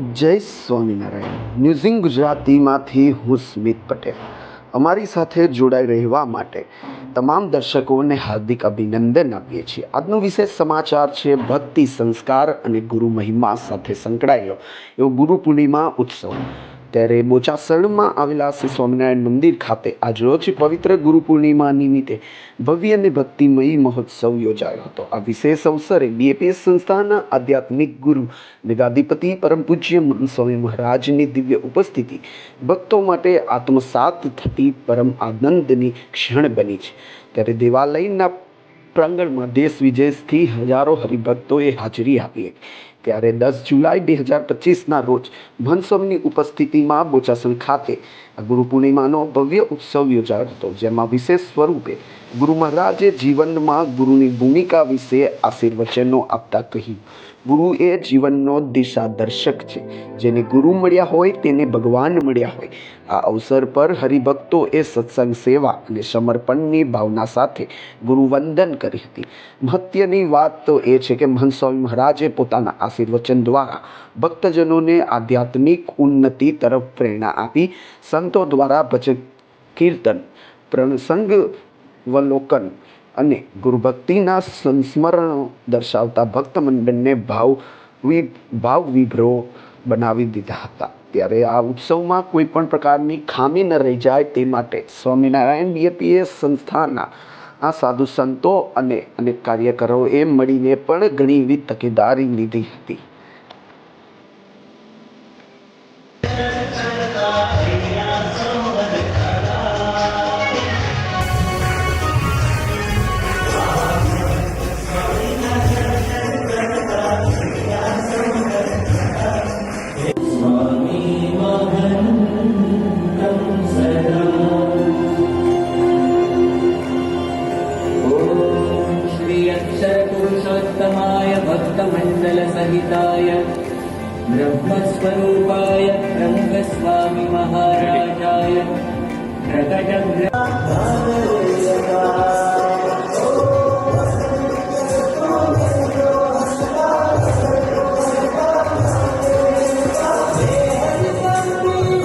જય સ્વામિનારાયણ. ન્યૂઝિંગ ગુજરાતીમાંથી હું સ્મિત પટેલ. અમારી સાથે જોડાઈ રહેવા માટે તમામ દર્શકોને હાર્દિક અભિનંદન આપીએ છીએ. આજનો વિશેષ સમાચાર છે, ભક્તિ સંસ્કાર અને ગુરુ મહિમા સાથે સંકળાયેલો એવો ગુરુ પૂર્ણિમા ઉત્સવ. ત્યારે બોચાસણમાં આવેલા શ્રી સ્વામિનારાયણ મંદિર ખાતે આજરોજ પવિત્ર ગુરુ પૂર્ણિમા નિમિત્તે ભવ્ય અને ભક્તિમયી મહોત્સવ યોજાયો હતો. આ વિશેષ અવસરે બીએપીએસ સંસ્થાના આધ્યાત્મિક ગુરુ મેગાધિપતિ પરમ પૂજ્ય સ્વામી મહારાજની દિવ્ય ઉપસ્થિતિ ભક્તો માટે આત્મસાત થતી પરમ આનંદની ક્ષણ બની છે. ત્યારે દેવાલયના પ્રાંગણમાં દેશ વિદેશથી હજારો હરિભક્તોએ હાજરી આપી હતી. ત્યારે દસ જુલાઈ બે હજાર પચીસના રોજ ભનસોમની ઉપસ્થિતિમાં બોચાસણ ખાતે ગુરુ પૂર્ણિમાનો ભવ્ય ઉત્સવ યોજાયો હતો, જેમાં વિશેષ સ્વરૂપે ગુરુ મહારાજે જીવનમાં ગુરુની ભૂમિકા વિશે આશીર્વચનો આપતા કહ્યું. ગુરુ એ જીવનનો દિશા દર્શક છે, જેને ગુરુ મળ્યા હોય તેને ભગવાન મળ્યા હોય. આ અવસર પર હરિભક્તો એ સત્સંગ સેવા અને સમર્પણની ભાવના સાથે ગુરુવંદન કરી હતી. મહત્યની વાત તો એ છે કે મહંસ્વામી મહારાજે પોતાના આશીર્વચન દ્વારા ભક્તજનોને આધ્યાત્મિક ઉન્નતિ તરફ પ્રેરણા આપી, સંતો દ્વારા ભજન કીર્તન, પ્રસંગ વલોકન અને ગુરુભક્તિના સંસ્મરણો દર્શાવતા ભક્ત મંડળને ભાવ વિ, ભાવ વિભ્રો બનાવી દીધા હતા. ત્યારે આ ઉત્સવમાં કોઈ પણ પ્રકારની ખામી ન રહી જાય તે માટે સ્વામિનારાયણ બીએપીએસ સંસ્થાના આ સાધુ સંતો અને અનેક કાર્યકરો એ મળીને પણ ઘણી એવી તકેદારી લીધી હતી. भक्तमण्डलसहिताय ब्रह्मस्वरूपाय रङ्गस्वामी महाराजाय प्रकटभ्र